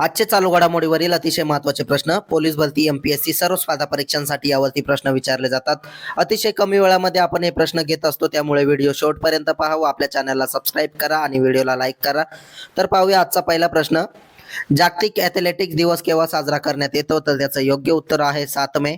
आजचे चालू घडामोडीवरील अतिशय महत्त्वाचे प्रश्न पोलीस भरती एमपीएससी सर्व स्पर्धा परीक्षांसाठी यावरती प्रश्न विचारले जातात. अतिशय कमी वेळामध्ये आपण हे प्रश्न घेत असतो त्यामुळे व्हिडिओ शेवटपर्यंत पहा व आपल्या चॅनलला सबस्क्राईब करा आणि व्हिडिओला लाईक करा. तर पाहूया आजचा पहिला प्रश्न. जागतिक ॲथलेटिक्स दिवस केव्हा साजरा करण्यात येतो? तर त्याचं योग्य उत्तर आहे सात मे.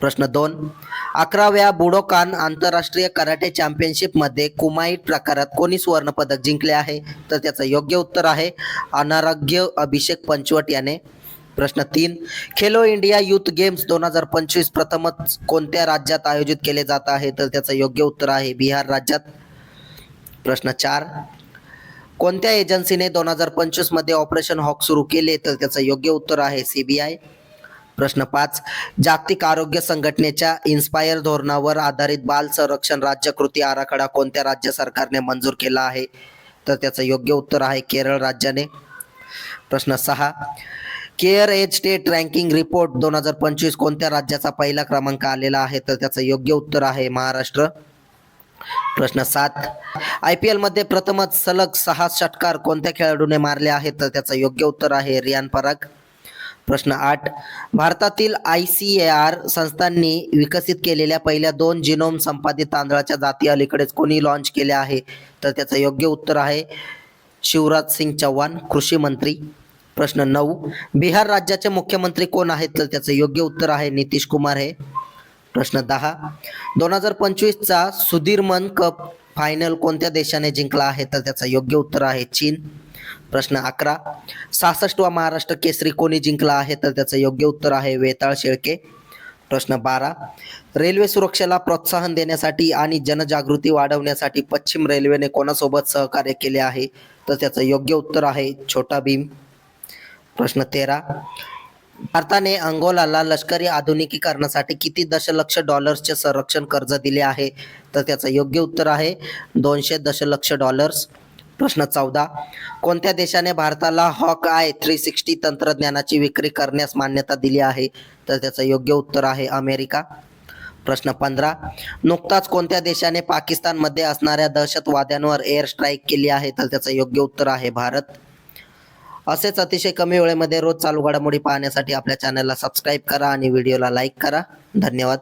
प्रश्न दोन. अकराव्या बुडोकान आंतरराष्ट्रीय कराटे चॅम्पियनशिपमध्ये कुमाईट प्रकारात कोणी सुवर्ण पदक जिंकले आहे? तर त्याचं योग्य उत्तर आहे अनारोग्य अभिषेक पंचवट याने. प्रश्न तीन. खेलो इंडिया युथ गेम्स दोन हजार पंचवीस प्रथमच कोणत्या राज्यात आयोजित केले जात आहे? तर त्याचं योग्य उत्तर आहे बिहार राज्यात. प्रश्न चार. कोणत्या एजन्सीने दोन हजार पंचवीसमध्ये ऑपरेशन हॉक सुरू केले? तर त्याचं योग्य उत्तर आहे सीबीआय प्रश्न पाच. जागतिक आरोग्य संघटनेच्या इन्स्पायर धोरणावर आधारित बाल संरक्षण राज्य कृती आराखडा कोणत्या राज्य सरकारने मंजूर केला आहे? तर त्याचं योग्य उत्तर आहे केरळ राज्याने. प्रश्न सहा. Care edge state ranking report दोन हजार पंचवीस कोणत्या राज्याचा पहिला क्रमांक आलेला आहे? तर त्याचं योग्य उत्तर आहे महाराष्ट्र. प्रश्न सात. आय पी एलमध्ये प्रथमच सलग सहा षटकार कोणत्या खेळाडूने मारले आहेत? तर त्याचं योग्य उत्तर आहे रियान पराग. प्रश्न आठ. भारतातील आय सी ए आर संस्थांनी विकसित केलेल्या पहिल्या दोन जिनोम संपादित तांदळाच्या जाती अलीकडेच कोणी लॉन्च केल्या आहे? तर त्याचं योग्य उत्तर आहे शिवराज सिंग चौहान कृषी मंत्री. प्रश्न नऊ. बिहार राज्याचे मुख्यमंत्री कोण आहेत? तर त्याचं योग्य उत्तर आहे नितीश कुमार हे. प्रश्न दहा. दोन हजार पंचवीसचा सुधीरमन कप फायनल कोणत्या देशाने जिंकला आहे? तर त्याचं योग्य उत्तर आहे चीन. प्रश्न अकरा. सहासष्टवा महाराष्ट्र केसरी कोणी जिंकला आहे तर त्याचं योग्य उत्तर आहे वेताळ शेळके. प्रश्न बारा. रेल्वे सुरक्षेला प्रोत्साहन देण्यासाठी आणि जनजागृती वाढवण्यासाठी पश्चिम रेल्वेने कोणासोबत सहकार्य केले आहे तर त्याचं योग्य उत्तर आहे छोटा भीम. प्रश्न तेरा. भारताने अंगोलाला लष्करी आधुनिकीकरणासाठी किती दशलक्ष डॉलर्सचे संरक्षण कर्ज दिले आहे? तर त्याचं योग्य उत्तर आहे दोनशे दशलक्ष डॉलर्स. प्रश्न चौदा. कोणत्या देशाने भारताला हॉक आय थ्री सिक्स्टी तंत्रज्ञानाची विक्री करण्यास मान्यता दिली आहे? तर त्याचं योग्य उत्तर आहे अमेरिका. प्रश्न पंधरा. नुकताच कोणत्या देशाने पाकिस्तानमध्ये असणाऱ्या दहशतवाद्यांवर एअर स्ट्राईक केली आहे? तर त्याचं योग्य उत्तर आहे भारत. असेच अतिशय कमी वेळेमध्ये रोज चालू घडामोडी पाहण्यासाठी आपल्या चॅनलला सबस्क्राईब करा आणि व्हिडिओला लाईक करा. धन्यवाद.